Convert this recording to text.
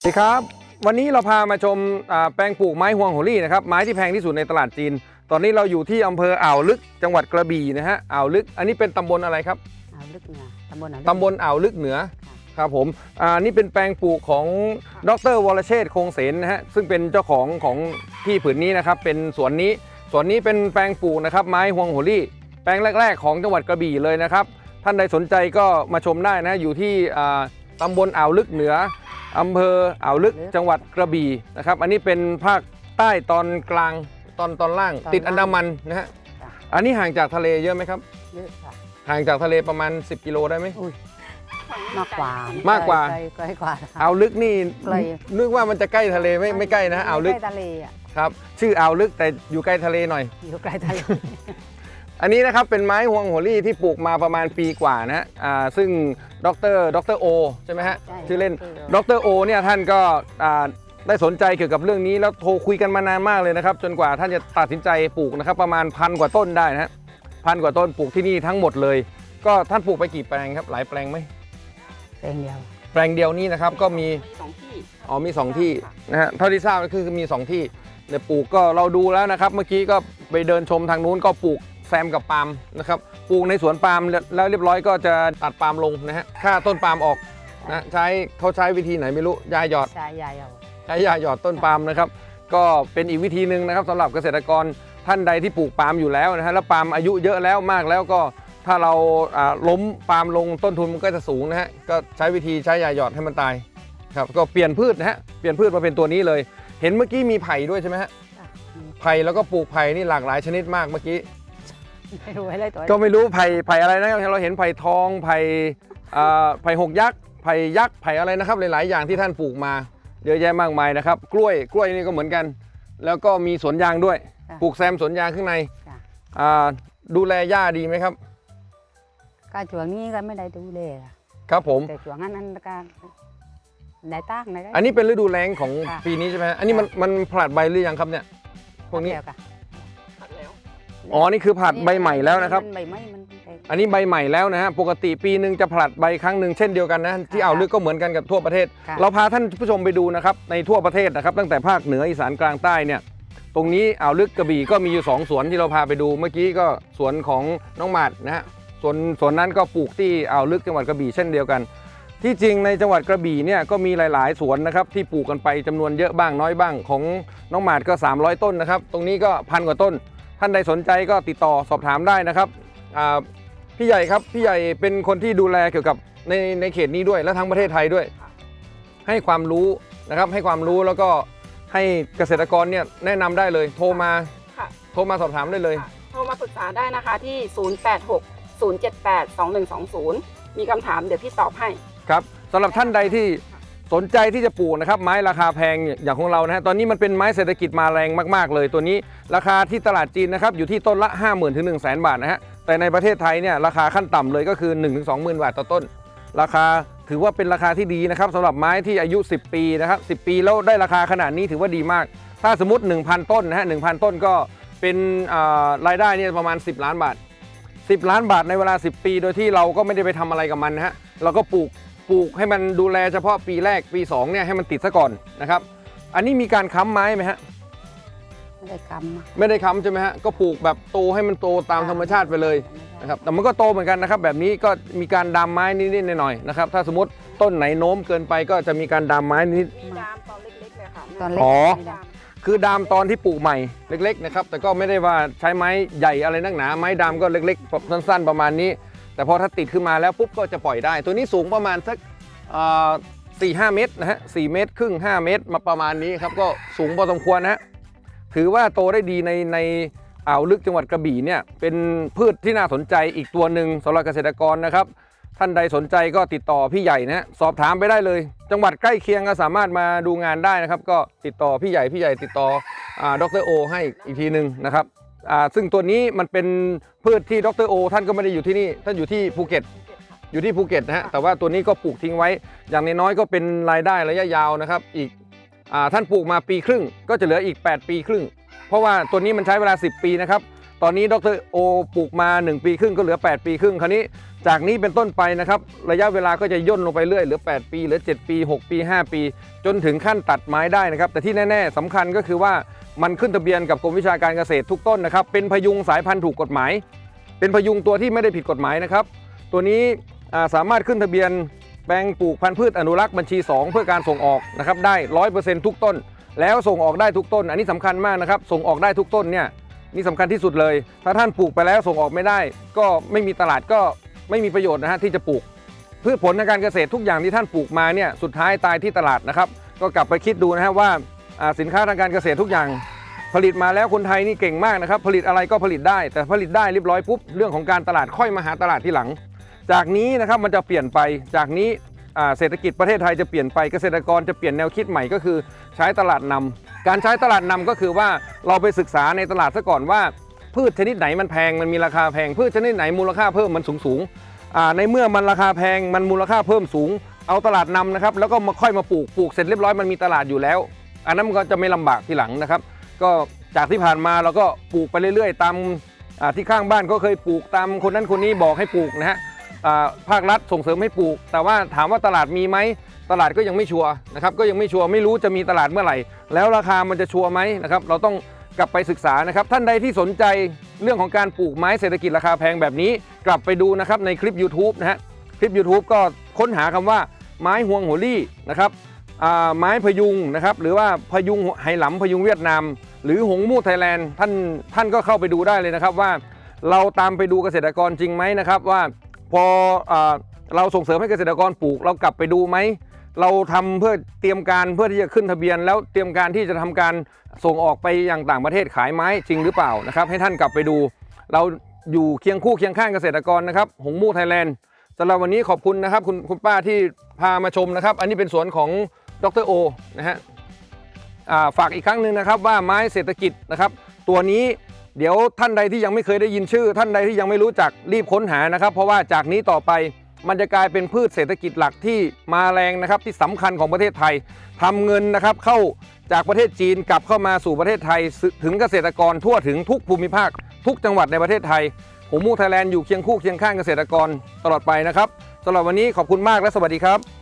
สวัสดีครับ วันนี้เราพามาชมอ่าแปลงปลูกไม้ฮวงโหรี่นะครับไม้ที่แพงที่สุดในตลาดจีน ตอนนี้เราอยู่ที่อำเภออ่าวลึกจังหวัดกระบี่นะฮะอ่าวลึกอันนี้เป็นตำบลอะไรครับอ่าวลึกเหนือตำบลอ่าวลึกตำบลอ่าวลึกเหนือครับผมอ่านี่เป็นแปลงปลูกของดรวรเชษฐ์คงเสนนะฮะซึ่งเป็นเจ้าของของที่ผืนนี้นะครับเป็นสวนนี้สวนนี้เป็นแปลงปลูกนะครับไม้ฮวงโหรี่ แปลงแรก ๆ ของจังหวัดกระบี่เลยนะครับท่านใดสนใจก็มาชมได้นะอยู่ที่อ่าตำบลอ่าวลึกเหนือ อำเภออ่าวลึกจังหวัดกระบี่นะครับ อันนี้เป็นภาคใต้ตอนกลางตอนตอนล่าง ติดอันดามันนะฮะอันนี้ห่างจากทะเลเยอะไหมครับเยอะค่ะห่างจากทะเลประมาณ 10 กิโลได้ไหมอุ้ยมากกว่ามากกว่าไกลไกลกว่าค่ะอ่าวลึกนี่ไกลนึกว่ามันจะใกล้ทะเลไม่ไม่ใกล้นะอ่าวลึกใกล้ทะเลอะครับ ชื่ออ่าวลึกแต่อยู่ใกล้ทะเลหน่อย อยู่ไกลทะเล อันนี้นะครับเป็นไม้ฮวงโหรี่ที่ปลูกมาประมาณปีกว่านะฮะอ่าซึ่งดรดรโอใช่ไหมฮะใช่ชื่อเล่นดดรโอเนี่ยท่านก็อ่าได้สนใจเกี่ยวกับเรื่องนี้แล้วโทรคุยกันมานานมากเลยนะครับ จนกว่าท่านจะตัดสินใจปลูกนะครับ ประมาณพันกว่าต้นได้นะฮะพันกว่าต้นปลูกที่นี่ทั้งหมดเลย ก็ท่านปลูกไปกี่แปลงครับ หลายแปลงไหมเพลงเดียว แปลงเดียวนี้นะครับก็มี สองที่อ๋อมี 2 ที่นะฮะเท่าที่ทราบก็คือมี 2 ที่เดี๋ยวปลูกก็เราดูแล้วนะครับ เมื่อกี้ก็ไปเดินชมทางนู้นก็ปลูก แซมกับปาล์มนะครับปลูกในสวนปาล์มแล้วเรียบร้อยก็จะตัดปาล์มลงนะฮะค่าต้นปาล์มออกนะใช้เขาใช้วิธีไหนไม่รู้ยาหยอดชายยายเอาใช้ยาหยอดต้นปาล์มนะครับ ก็เป็นอีกวิธีหนึ่งนะครับสำหรับเกษตรกรท่านใดที่ปลูกปาล์มอยู่แล้วนะฮะแล้วปาล์มอายุเยอะแล้วมากแล้วก็ถ้าเราอ่าล้มปาล์มลงต้นทุนมันก็จะสูงนะฮะก็ใช้วิธีใช้ยาหยอดให้มันตายครับก็เปลี่ยนพืชนะฮะเปลี่ยนพืชมาเป็นตัวนี้เลย เห็นเมื่อกี้มีไผ่ด้วยใช่ไหมฮะจ้ะไผ่แล้วก็ปลูกไผ่นี่หลากหลายชนิดมากเมื่อกี้ ไม่รู้อะไรตัวก็ไม่รู้ไผ่ไผ่อะไรนะครับเราเห็นไผ่ทองไผ่อ่าไผ่หกยักษ์ไผ่ยักษ์ไผ่อะไรนะครับ หลาย ๆ อย่างที่ท่านปลูกมาเยอะแยะมากมายนะครับ กล้วยกล้วยนี่ก็เหมือนกัน แล้วก็มีสวนยางด้วย จ้ะ ปลูกแซมสวนยางข้างในจ้ะอ่าดูแลหญ้าดีไหมครับ ก็ช่วงนี้ก็ไม่ได้ดูเลยอะครับผม แต่ช่วงนั้นนั้นก็ได้ตั้งได้ อันนี้เป็นฤดูแล้งของค่ะปีนี้ใช่ไหมฮะอันนี้มันมันผลัดใบหรือยังครับเนี่ยพวกนี้ แล้วค่ะตัดแล้ว อ๋อ นี่คือผลัดใบใหม่แล้วนะครับ ใบใหม่มันแตก อันนี้ใบใหม่แล้วนะฮะ ปกติปีหนึ่งจะผลัดใบครั้งหนึ่งเช่นเดียวกันนะ ที่อ่าวลึกก็เหมือนกันกับทั่วประเทศ ค่ะ เราพาท่านผู้ชมไปดูนะครับ ในทั่วประเทศนะครับ ตั้งแต่ภาคเหนืออีสานกลางใต้เนี่ย ตรงนี้อ่าวลึกกระบี่ก็มีอยู่สองสวนที่เราพาไปดู เมื่อกี้ก็สวนของน้องหมาดนะฮะ ส่วนสวนนั้นก็ปลูกที่อ่าวลึกจังหวัดกระบี่เช่นเดียวกัน ที่จริงในจังหวัดกระบี่เนี่ยก็มีหลาย ๆ สวนนะครับที่ปลูกกันไปจำนวนเยอะบ้างน้อยบ้างของน้องหมาดก็ 300 ต้นนะครับ ตรงนี้ก็พันกว่าต้น ท่านใดสนใจก็ติดต่อสอบถามได้นะครับอ่าพี่ใหญ่ครับพี่ใหญ่เป็นคนที่ดูแลเกี่ยวกับในในเขตนี้ด้วยและทั้งประเทศไทยด้วย ให้ความรู้นะครับให้ความรู้แล้วก็ให้เกษตรกรเนี่ยแนะนำได้เลย โทรมาค่ะโทรมาสอบถามได้เลยค่ะโทรมาปรึกษาได้นะคะที่ 086 078 2120 มีคำถามเดี๋ยวพี่ตอบให้ครับสำหรับท่านใดที่ สนใจที่จะปลูกนะครับไม้ราคาแพงอย่างของเรานะฮะตอนนี้มันเป็นไม้เศรษฐกิจมาแรงมาก ๆ เลย ตัวนี้ราคาที่ตลาดจีนนะครับอยู่ที่ต้นละ 5 0,000ถึง1 0 0 0 0แบาทนะฮะแต่ในประเทศไทยเนี่ยราคาขั้นต่ำเลยก็คือ 1 2 0 0 0 0 บาทต่อต้น ราคาถือว่าเป็นราคาที่ดีนะครับสำหรับไม้ที่อายุ 10 ปีนะครับ10 ปีแล้วได้ราคาขนาดนี้ถือว่าดีมาก ถ้าสมมติ 1,000 ต้นนะฮะ1,000 ต้นก็เป็นรายได้เนี่ยประมาณ 10 ล้านบาท 10 ล้านบาทในเวลา 10 ปี โดยที่เราก็ไม่ได้ไปทำอะไรกับมันนะฮะเราก็ปลูก ปลูกให้มันดูแลเฉพาะปีแรกปี2เนี่ยให้มันติดซะก่อนนะครับ อันนี้มีการค้ำไม้ไหมฮะไม่ได้กำอะไม่ได้ค้ำใช่ไหมฮะก็ปลูกแบบโตให้มันโตตามธรรมชาติไปเลยนะครับแต่มันก็โตเหมือนกันนะครับ แบบนี้ก็มีการดามไม้นิดๆหน่อยๆนะครับถ้าสมมติต้นไหนโน้มเกินไปก็จะมีการดามไม้นิด มีดามตอนเล็กๆเลยค่ะตอนเล็กอ๋อ ไม่ได้คือดามตอนที่ปลูกใหม่เล็กๆนะครับแต่ก็ไม่ได้ว่าใช้ไม้ใหญ่อะไรนักหนาไม้ดามก็เล็กๆสั้น ๆ ประมาณนี้ แต่พอถ้าติดขึ้นมาแล้วปุ๊บก็จะปล่อยได้ ตัวนี้สูงประมาณสักสี่ห้าเมตรนะฮะสี่เมตรครึ่งห้าเมตรมาประมาณนี้ครับก็สูงพอสมควรนะฮะถือว่าโตได้ดีในในอ่าวลึกจังหวัดกระบี่เนี่ยเป็นพืชที่น่าสนใจอีกตัวหนึ่งสำหรับเกษตรกรนะครับ ท่านใดสนใจก็ติดต่อพี่ใหญ่นะสอบถามไปได้เลย จังหวัดใกล้เคียงก็สามารถมาดูงานได้นะครับ ก็ติดต่อพี่ใหญ่พี่ใหญ่ติดต่ออดรโอให้อีกทีหนึ่งนะครับ ซึ่งตัวนี้มันเป็นพืชที่ดรโอ ท่านก็ไม่ได้อยู่ที่นี่ท่านอยู่ที่ภูเก็ตอยู่ที่ภูเก็ตนะฮะแต่ว่าตัวนี้ก็ปลูกทิ้งไว้ อย่างน้อยๆก็เป็นรายได้ระยะยาวนะครับ อีกอาท่านปลูกมาปีครึ่ง ก็จะเหลืออีก 8 ปีครึ่ง เพราะว่าตัวนี้มันใช้เวลา 10 ปีนะครับตอนนี้ดรโอปลูกมา 1 ปีครึ่งก็เหลือ 8 ปีครึ่งคราวนี้จากนี้เป็นต้นไปนะครับระยะเวลาก็จะย่นลงไปเรื่อยเหลือ 8 ปีเหลือ 7 ปี 6 ปี 5 ปี จนถึงขั้นตัดไม้ได้นะครับ แต่ที่แน่ ๆสำคัญก็คือว่า มันขึ้นทะเบียนกับกรมวิชาการเกษตรทุกต้นนะครับ เป็นพยุงสายพันธุ์ถูกกฎหมาย เป็นพยุงตัวที่ไม่ได้ผิดกฎหมายนะครับ ตัวนี้สามารถขึ้นทะเบียนแปลงปลูกพันธุ์พืชอนุรักษ์บัญชี 2 เพื่อการส่งออกนะครับได้ร้อยเปอร์เซ็นต์ทุกต้น แล้วส่งออกได้ทุกต้น อันนี้สำคัญมากนะครับส่งออกได้ทุกต้นเนี่ยนี่สำคัญที่สุดเลย ถ้าท่านปลูกไปแล้วส่งออกไม่ได้ ก็ไม่มีตลาดก็ไม่มีประโยชน์นะฮะที่จะปลูกพืชผลทางการเกษตรทุกอย่างที่ท่านปลูกมาเนี่ยสุดท้ายตายที่ตลาดนะครับ ก็กลับไปคิดดูนะฮะว่า สินค้าทางการเกษตรทุกอย่าง ผลิตมาแล้วคนไทยนี่เก่งมากนะครับผลิตอะไรก็ผลิตได้ แต่ผลิตได้เรียบร้อยปุ๊บเรื่องของการตลาดค่อยมาหาตลาดที่หลัง จากนี้นะครับมันจะเปลี่ยนไปจากนี้เศรษฐกิจประเทศไทยจะเปลี่ยนไปเกษตรกรจะเปลี่ยนแนวคิดใหม่ก็คือใช้ตลาดนำการใช้ตลาดนำก็คือว่าเราไปศึกษาในตลาดซะก่อนว่า พืชชนิดไหนมันแพงมันมีราคาแพง พืชชนิดไหนมูลค่าเพิ่มมันสูงสูงในเมื่อมันราคาแพงมันมูลค่าเพิ่มสูง เอาตลาดนำนะครับแล้วก็มาค่อยมาปลูกปลูกเสร็จเรียบร้อยมันมีตลาดอยู่แล้ว อันนั้นมันก็จะไม่ลำบากทีหลังนะครับ ก็จากที่ผ่านมาเราก็ปลูกไปเรื่อย ๆ ตามที่ข้างบ้านก็เคยปลูกตามคนนั้นคนนี้บอกให้ปลูกนะฮะภาครัฐส่งเสริมให้ปลูก แต่ว่าถามว่าตลาดมีไหมตลาดก็ยังไม่ชัวร์นะครับก็ยังไม่ชัวร์ไม่รู้จะมีตลาดเมื่อไหร่ แล้วราคามันจะชัวร์ไหมนะครับเราต้องกลับไปศึกษานะครับ ท่านใดที่สนใจเรื่องของการปลูกไม้เศรษฐกิจราคาแพงแบบนี้ กลับไปดูนะครับในคลิป YouTube นะฮะคลิป YouTube ก็ค้นหาคำว่าไม้ฮวงหัวลี่นะครับ ไม้พยุงนะครับหรือว่าพยุงไหหลำพยุงเวียดนาม หรือหงมูไทยแลนด์ท่านท่านก็เข้าไปดูได้เลยนะครับว่าเราตามไปดูเกษตรกรจริงไหมนะครับว่าพออเราส่งเสริมให้เกษตรกรปลูกเรากลับไปดูไหมเราทำเพื่อเตรียมการเพื่อที่จะขึ้นทะเบียน แล้วเตรียมการที่จะทำการส่งออกไปยังต่างประเทศขายไม้จริงหรือเปล่านะครับให้ท่านกลับไปดู เราอยู่เคียงคู่เคียงข้างเกษตรกรนะครับหงมู่ไทยแลนด์สำหรับวันนี้ขอบคุณนะครับคุณคุณป้าที่พามาชมนะครับ อันนี้เป็นสวนของ ดรโอนะฮะฝากอีกครั้งหนึ่งนะครับว่าไม้เศรษฐกิจนะครับ ตัวนี้เดี๋ยวท่านใดที่ยังไม่เคยได้ยินชื่อ ท่านใดที่ยังไม่รู้จักรีบค้นหานะครับ เพราะว่าจากนี้ต่อไปมันจะกลายเป็นพืชเศรษฐกิจหลักที่มาแรงนะครับที่สำคัญของประเทศไทยทำเงินนะครับเข้าจากประเทศจีนกลับเข้ามาสู่ประเทศไทย ถึงเกษตรกรทั่วถึงทุกภูมิภาค ทุกจังหวัดในประเทศไทยหงมูไทยแลนด์อยู่เคียงคู่เคียงข้างเกษตรกรตลอดไปนะครับสำหรับวันนี้ขอบคุณมากและสวัสดีครับ